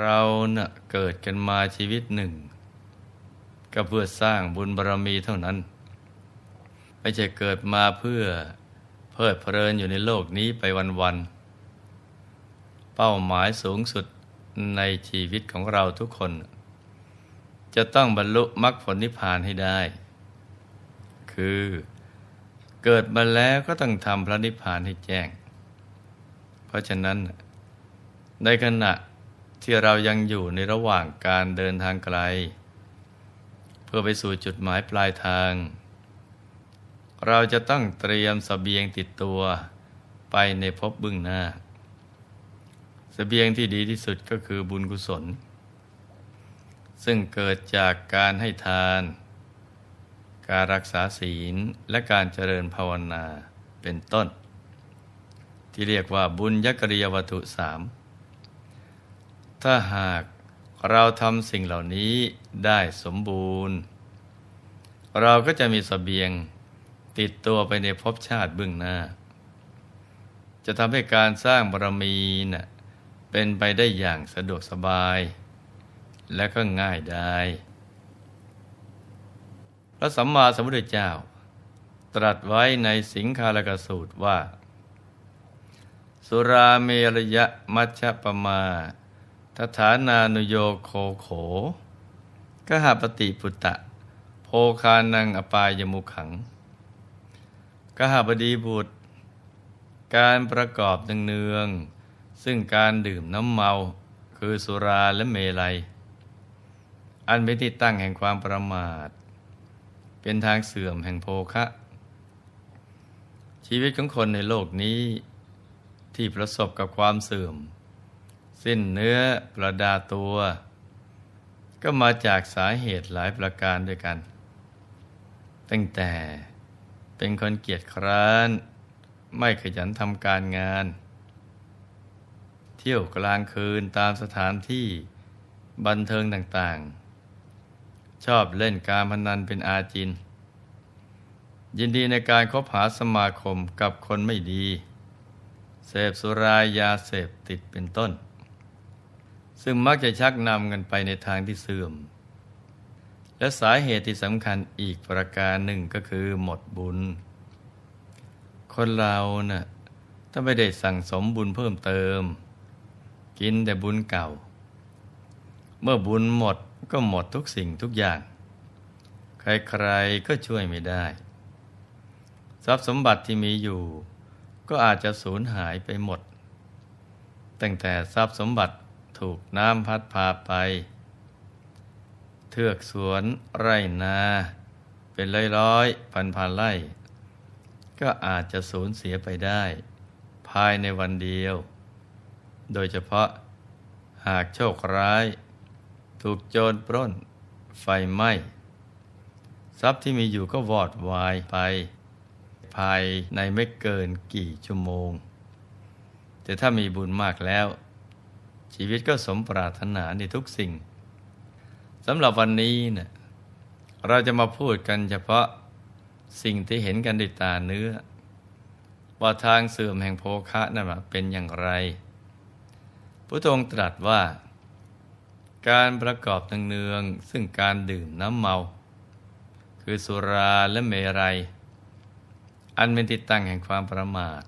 เราเน่ะเกิดกันมาชีวิตหนึ่ง ก็เพื่อสร้างบุญบารรมีเท่านั้น ไม่ใช่เกิดมาเพื่อเพลิดเพลินอยู่ในโลกนี้ไปวันๆเป้าหมายสูงสุดในชีวิตของเราทุกคน จะต้องบรรลุมรรคผลนิพพานให้ได้ คือเกิดมาแล้วก็ต้องทำพระนิพพานให้แจ้ง เพราะฉะนั้นในขณะ ที่เรายังอยู่ในระหว่างการเดินทางไกล เพื่อไปสู่จุดหมายปลายทาง เราจะต้องเตรียมสเสบียงติดตัวไปในภพบึ้งหน้าสเสบียงที่ดีที่สุดก็คือบุญกุศล ซึ่งเกิดจากการให้ทาน การรักษาศีลและการเจริญภาวนาเป็นต้น ที่เรียกว่าบุญยกริยวัตถุสาม ถ้าหากเราทำสิ่งเหล่านี้ได้สมบูรณ์ เราก็จะมีสเสบียงติดตัวไปในภพชาติเบื้องหน้า จะทำให้การสร้างบารมีนะ่ะเป็นไปได้อย่างสะดวกสบาย และก็ง่ายได้ พระสัมมาสัมพุทธเจ้า ตรัสไว้ในสิงคาลกสูตรว่า สุราเมรยะมัชฌปมา ทฐานานุโยโคโขกหาปฏิปุตตะโภคานังอปายมุขังกหาบดีบุตร การประกอบเนืองๆซึ่งการดื่มน้ำเมาคือสุราและเมลัย อันเป็นที่ตั้งแห่งความประมาท เป็นทางเสื่อมแห่งโภคะ ชีวิตของคนในโลกนี้ที่ประสบกับความเสื่อม สิ้นเนื้อประดาตัว ก็มาจากสาเหตุหลายประการด้วยกัน ตั้งแต่เป็นคนเกียจคร้าน ไม่ขยันทำการงาน เที่ยวกลางคืนตามสถานที่บันเทิงต่างๆ ชอบเล่นการพนันเป็นอาจิน ยินดีในการคบหาสมาคมกับคนไม่ดี เสพสุรายาเสพติดเป็นต้น ซึ่งมักจะชักนำกันไปในทางที่เสื่อม และสาเหตุที่สำคัญอีกประการหนึ่งก็คือหมดบุญ คนเรานะ่ะถ้าไม่ได้สั่งสมบุญเพิ่มเติม กินแต่บุญเก่า เมื่อบุญหมดก็หมดทุกสิ่งทุกอย่าง ใครๆก็ช่วยไม่ได้ ทรัพย์สมบัติที่มีอยู่ ก็อาจจะสูญหายไปหมด ตั้งแต่ทรัพย์สมบัติ ถูกน้ำพัดพาไป เทือกสวนไร่นา เป็นร้อยร้อยพันพันไร่ ก็อาจจะสูญเสียไปได้ ภายในวันเดียว โดยเฉพาะหากโชคร้าย ถูกโจรปล้น ไฟไหม้ ทรัพย์ที่มีอยู่ก็วอดวายไป ภายในไม่เกินกี่ชั่วโมง แต่ถ้ามีบุญมากแล้ว ชีวิตก็สมปรารถนาในทุกสิ่งสำหรับวันนี้เนะี่ยเราจะมาพูดกันเฉพาะสิ่งที่เห็นกันด้วยตาเนื้อ ว่าทางเสื่อมแห่งโภคะนั่นเป็นอย่างไรพระองค์ตรัสว่า การประกอบเนืองๆซึ่งการดื่มน้ำเมา คือสุราและเมรัย อันเป็นติดตั้งแห่งความประมาท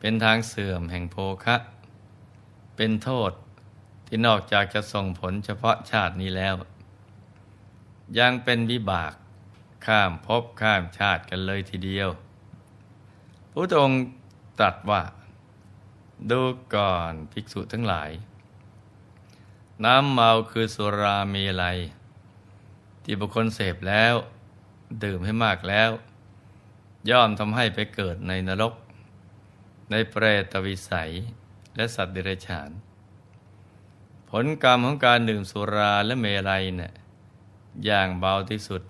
เป็นทางเสื่อมแห่งโภคะ เป็นโทษที่นอกจากจะส่งผลเฉพาะชาตินี้แล้ว ยังเป็นวิบากข้ามภพข้ามชาติกันเลยทีเดียวพระองค์ตรัสว่า ดูก่อนภิกษุทั้งหลาย น้ำเมาคือสุรามีอะไรที่บุคคลเสพแล้ว ดื่มให้มากแล้ว ย่อมทำให้ไปเกิดในนรก ในเปรตวิสัย และสัตว์เดรัจฉาน ผลกรรมของการดื่มสุราและเมลัยเนะี่ยอย่างเบาที่สุด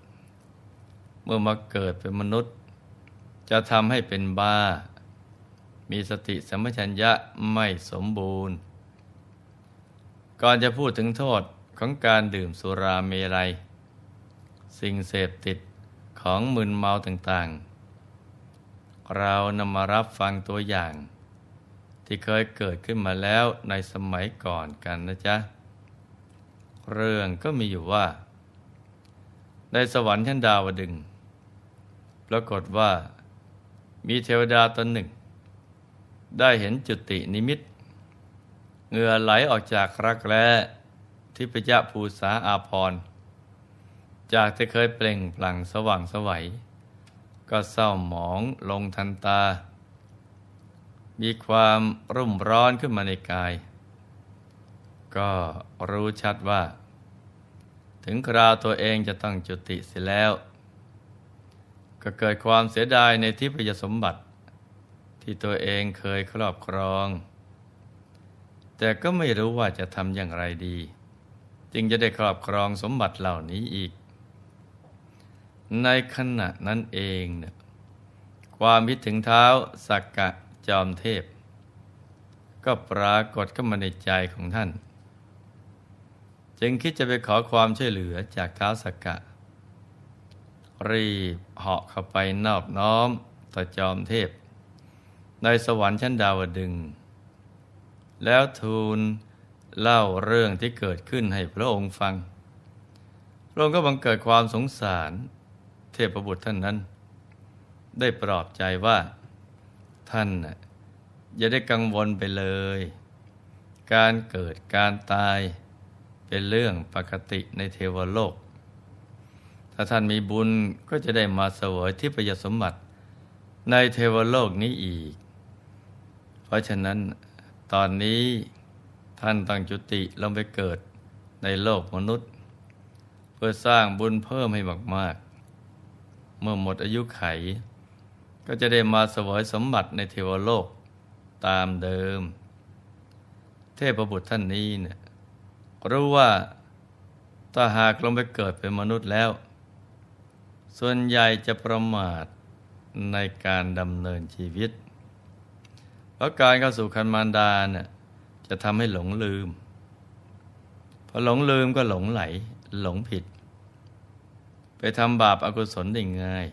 เมื่อมาเกิดเป็นมนุษย์ จะทำให้เป็นบ้า มีสติสัมปชัญญะไม่สมบูรณ์ ก่อนจะพูดถึงโทษของการดื่มสุราเมลัย สิ่งเสพติดของมึนเมาต่างๆ เรานำมารับฟังตัวอย่าง ที่เคยเกิดขึ้นมาแล้วในสมัยก่อนกันนะจ๊ะ เรื่องก็มีอยู่ว่า ในสวรรค์ชั้นดาวดึงปรากฏว่ามีเทวดาตนหนึ่ง ได้เห็นจุตินิมิตเหงื่อไหลออกจากรักแร้ทิพยภูษาอาพร จากที่เคยเปล่งปลั่งสว่างสวัย ก็เศร้าหมองลงทันตา มีความรุ่มร้อนขึ้นมาในกาย ก็รู้ชัดว่า ถึงคราวตัวเองจะต้องจุติเสียแล้ว ก็เกิดความเสียดายในทิพยสมบัติ ที่ตัวเองเคยครอบครอง แต่ก็ไม่รู้ว่าจะทำอย่างไรดี จึงจะได้ครอบครองสมบัติเหล่านี้อีก ในขณะนั้นเองเนี่ยความคิดถึงเท้าสักกะ จอมเทพ ก็ปรากฏขึ้นมาในใจของท่าน จึงคิดจะไปขอความช่วยเหลือจากท้าสักกะ รีบเหาะเข้าไปนอบน้อมต่อจอมเทพ ในสวรรค์ชั้นดาวดึง แล้วทูลเล่าเรื่องที่เกิดขึ้นให้พระองค์ฟัง พระองค์ก็บังเกิดความสงสาร เทพบุตรท่านนั้น ได้ปลอบใจว่า ท่านน่ะอย่าได้กังวลไปเลย การเกิดการตายเป็นเรื่องปกติในเทวโลก ถ้าท่านมีบุญก็จะได้มาเสวยที่ประยสมบัติในเทวโลกนี้อีก เพราะฉะนั้นตอนนี้ท่านต้องจุติลงไปเกิดในโลกมนุษย์ เพื่อสร้างบุญเพิ่มให้มาก ๆ เมื่อหมดอายุไข ก็จะได้มาเสวยสมบัติในเทวโลกตามเดิม เทพบุตรท่านนี้เนี่ยรู้ว่าถ้าหากลงไปเกิดเป็นมนุษย์แล้ว ส่วนใหญ่จะประมาทในการดำเนินชีวิต เพราะการเข้าสู่คันมารดาเนี่ยจะทำให้หลงลืม พอหลงลืมก็หลงไหลหลงผิด ไปทำบาปอากุศลได้ง่าย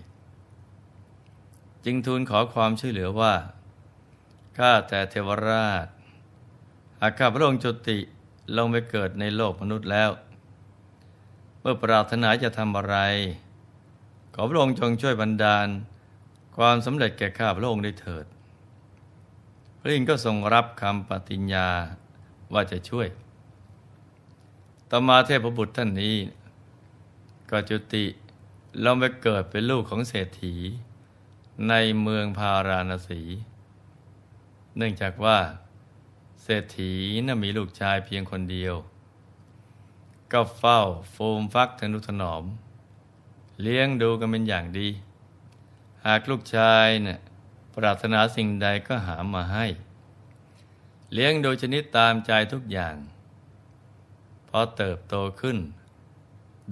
จึงทูลขอความช่วยเหลือว่า ข้าแต่เทวราชหากข้าพระองค์จุติลงไปเกิดในโลกมนุษย์แล้ว เมื่อปรารถนาจะทำอะไร ขอพระองค์จงช่วยบันดาล ความสำเร็จแก่ข้าพระองค์ได้เถิด พระอินทร์ก็ทรงรับคำปฏิญญาว่าจะช่วย ต่อมาเทพบุตรท่านนี้ ก็จุติลงไปเกิดเป็นลูกของเศรษฐี ในเมืองพาราณสี เนื่องจากว่า เศรษฐีน่ะมีลูกชายเพียงคนเดียว ก็เฝ้าโฟมฟักทนุถนอม เลี้ยงดูกันเป็นอย่างดี หากลูกชายเนี่ยปรารถนาสิ่งใดก็หามาให้ เลี้ยงโดยชนิดตามใจทุกอย่างพอเติบโตขึ้น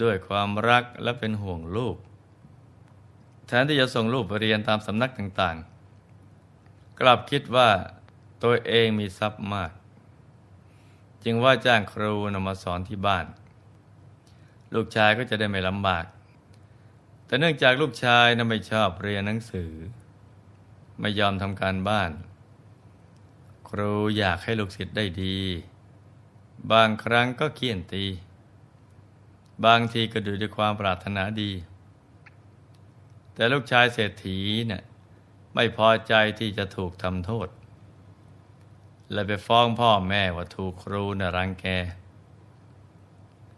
ด้วยความรักและเป็นห่วงลูก แทนที่จะส่งลูกไปเรียนตามสำนักต่างๆ กลับคิดว่าตัวเองมีทรัพย์มาก จึงว่าจ้างครูนำมาสอนที่บ้าน ลูกชายก็จะได้ไม่ลำบาก แต่เนื่องจากลูกชายนั้นไม่ชอบเรียนหนังสือ ไม่ยอมทำการบ้าน ครูอยากให้ลูกศิษย์ได้ดี บางครั้งก็เคี่ยนตี บางทีก็ดูด้วยความปรารถนาดี แต่ลูกชายเศรษฐีเนี่ยไม่พอใจที่จะถูกทำโทษ เลยไปฟ้องพ่อแม่ว่าถูกครูน่ะรังแก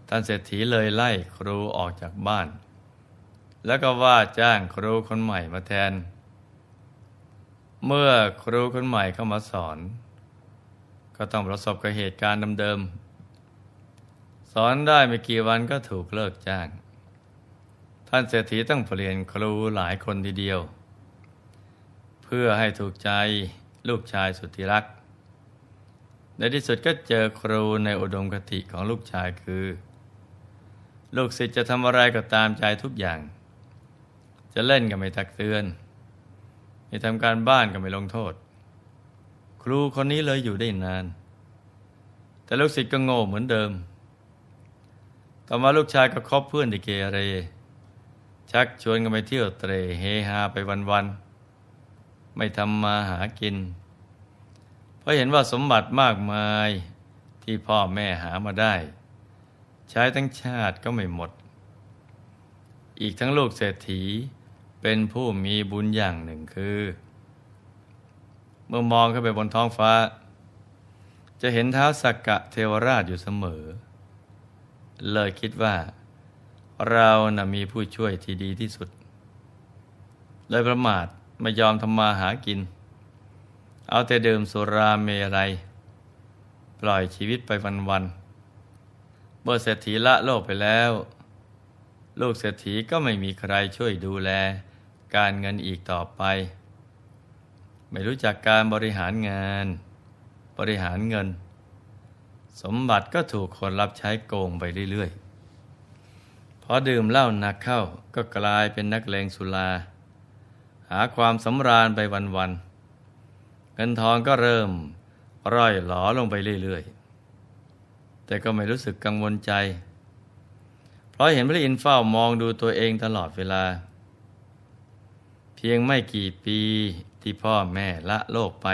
ท่านเศรษฐีเลยไล่ครูออกจากบ้าน แล้วก็ว่าจ้างครูคนใหม่มาแทน เมื่อครูคนใหม่เข้ามาสอน ก็ต้องประสบกับเหตุการณ์เดิมๆสอนได้ไม่กี่วันก็ถูกเลิกจ้าง ท่านเศรษฐีต้องเปลี่ยนครูหลายคนทีเดียว เพื่อให้ถูกใจลูกชายสุดที่รัก ในที่สุดก็เจอครูในอุดมคติของลูกชายคือ ลูกศิษย์จะทำอะไรก็ตามใจทุกอย่าง จะเล่นก็ไม่ตักเตือนไม่ทำการบ้านก็ไม่ลงโทษ ครูคนนี้เลยอยู่ได้นาน แต่ลูกศิษย์ก็โง่เหมือนเดิม ต่อมาลูกชายก็คบเพื่อนที่เกเร ชักชวนกันไปเที่ยวเตรเฮฮาไปวันๆไม่ทำมาหากิน เพราะเห็นว่าสมบัติมากมายที่พ่อแม่หามาได้ ใช้ทั้งชาติก็ไม่หมด อีกทั้งลูกเศรษฐีเป็นผู้มีบุญอย่างหนึ่งคือ เมื่อมองขึ้นไปบนท้องฟ้า จะเห็นเท้าสักกะเทวราชอยู่เสมอ เลยคิดว่า เรานะ่ะมีผู้ช่วยที่ดีที่สุด เลยประมาทไม่ยอมทำมาหากิน เอาแต่ดื่มสุราเมรัย ปล่อยชีวิตไปวันๆเมื่อเศรษฐีละโลกไปแล้ว ลูกเศรษฐีก็ไม่มีใครช่วยดูแลการเงินอีกต่อไป ไม่รู้จักการบริหารงาน บริหารเงิน สมบัติก็ถูกคนรับใช้โกงไปเรื่อยๆ พอดื่มเหล้าหนักเข้าก็กลายเป็นนักเลงสุรา หาความสำราญไปวันๆเงินทองก็เริ่มร่อยหลอลงไปเรื่อยๆ แต่ก็ไม่รู้สึกกังวลใจ เพราะเห็นพระอินทร์เฝ้ามองดูตัวเองตลอดเวลา เพียงไม่กี่ปีที่พ่อแม่ละโลกไป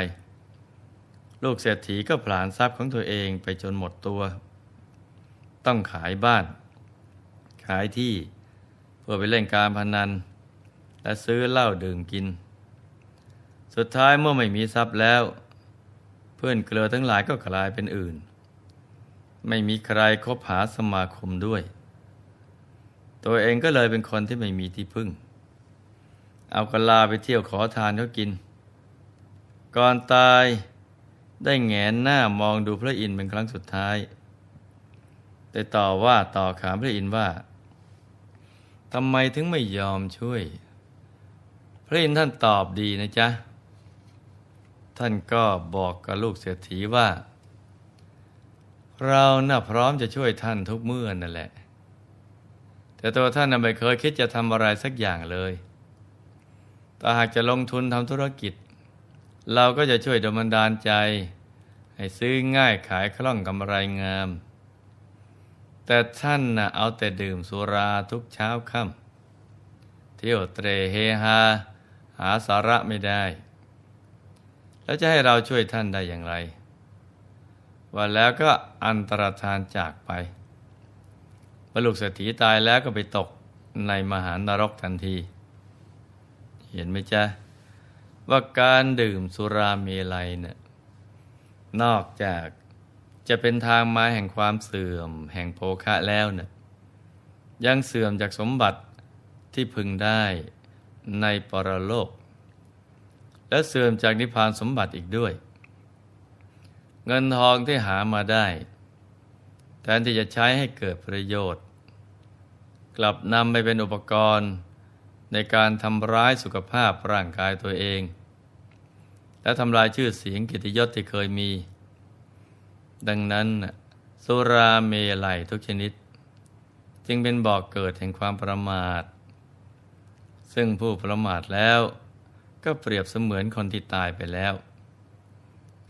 ลูกเศรษฐีก็ผลาญทรัพย์ของตัวเองไปจนหมดตัว ต้องขายบ้านายที่ เพื่อไปเล่นการพนัน และซื้อเหล้าดื่มกิน สุดท้ายเมื่อไม่มีทรัพย์แล้ว เพื่อนเกลือทั้งหลายก็กลายเป็นอื่น ไม่มีใครคบหาสมาคมด้วย ตัวเองก็เลยเป็นคนที่ไม่มีที่พึ่ง เอากะลาไปเที่ยวขอทานเขากิน ก่อนตายได้แงนหน้ามองดูพระอินทร์เป็นครั้งสุดท้าย แต่ต่อว่าต่อขามพระอินทร์ว่า ทำไมถึงไม่ยอมช่วย พระอินทร์ท่านตอบดีนะจ๊ะ ท่านก็บอกกับลูกเศรษฐีว่า เราน่ะพร้อมจะช่วยท่านทุกเมื่อนั่นแหละ แต่ตัวท่านน่ะไม่เคยคิดจะทำอะไรสักอย่างเลยแต่หากจะลงทุนทำธุรกิจ เราก็จะช่วยดลบันดาลใจ ให้ซื้อง่ายขายคล่องกำไรงาม แต่ท่านนะเอาแต่ดื่มสุราทุกเช้าค่ำเที่ยวเตรเฮฮาหาสาระไม่ได้ แล้วจะให้เราช่วยท่านได้อย่างไร ว่าแล้วก็อันตรธานจากไปพอลูกเศรษฐีตายแล้วก็ไปตกในมหานรกทันที เห็นไหมจ๊ะ ว่าการดื่มสุราเมลัยเนี่ยนอกจาก จะเป็นทางมาแห่งความเสื่อม แห่งโภคะแล้วเนี่ยยังเสื่อมจากสมบัติที่พึงได้ในปรโลก และเสื่อมจากนิพพานสมบัติอีกด้วย เงินทองที่หามาได้ แทนที่จะใช้ให้เกิดประโยชน์ กลับนำไปเป็นอุปกรณ์ ในการทำร้ายสุขภาพร่างกายตัวเอง และทำลายชื่อเสียงกิตยศที่เคยมี ดังนั้น สุราเมลัยทุกชนิด จึงเป็นบอกเกิดแห่งความประมาท ซึ่งผู้ประมาทแล้วก็เปรียบเสมือนคนที่ตายไปแล้ว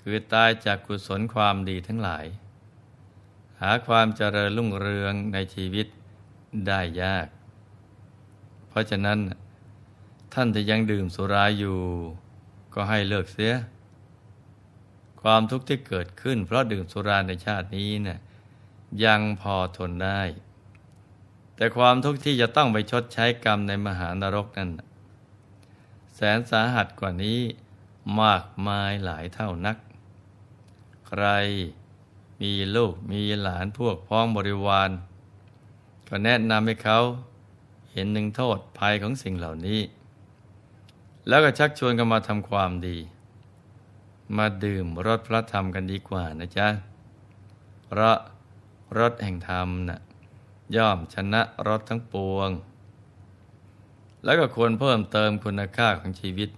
คือตายจากกุศลความดีทั้งหลาย หาความเจริญรุ่งเรืองในชีวิตได้ยาก เพราะฉะนั้น ท่านที่ยังดื่มสุราอยู่ ก็ให้เลิกเสีย ความทุกข์ที่เกิดขึ้น เพราะดื่มสุราในชาตินี้นะ่ะยังพอทนได้ แต่ความทุกข์ที่จะต้องไปชดใช้กรรมในมหานรกนั้น แสนสาหัสกว่านี้มากมายหลายเท่านัก ใครมีลูกมีหลานพวกพ้องบริวาร ก็แนะนำให้เขาเห็นหนึ่งโทษภัยของสิ่งเหล่านี้ แล้วก็ชักชวนกันมาทำความดี มาดื่มรสพระธรรมกันดีกว่านะจ๊ะเพราะรสแห่งธรรมนะ่ะย่อมชนะรสทั้งปวง แล้วก็ควรเพิ่มเติมคุณค่าของชีวิต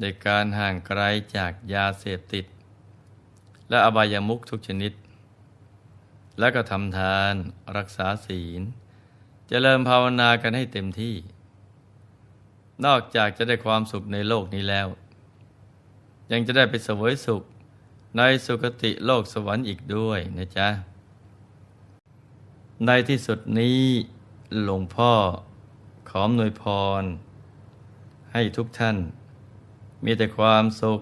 ในการห่างไกลจากยาเสพติด และอบายามุขทุกชนิด แล้วก็ทำทานรักษาศีลจเจริญภาวนากันให้เต็มที่ นอกจากจะได้ความสุขในโลกนี้แล้ว ยังจะได้ไปเสวยสุข ในสุคติโลกสวรรค์อีกด้วยนะจ๊ะ ในที่สุดนี้หลวงพ่อขออำนวยพร ให้ทุกท่าน มีแต่ความสุข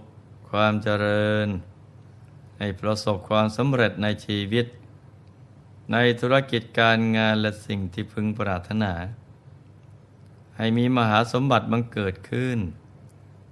ความเจริญ ให้ประสบความสำเร็จในชีวิต ในธุรกิจการงานและสิ่งที่พึงปรารถนา ให้มีมหาสมบัติบังเกิดขึ้น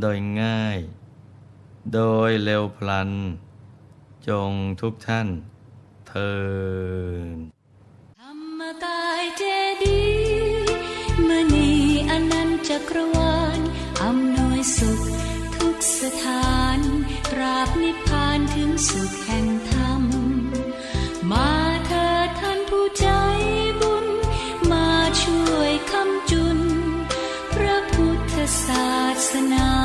โดยง่าย โดยเร็วพลัน จงทุกท่านเทินธรรมกายเจดีมณีอนันจักรวาลอำนวยสุขทุกสถานตราบนิพพานถึงสุขแห่งธรรม มาเถิดท่านผู้ใจบุญ มาช่วยคำจุน พระพุทธศาสนา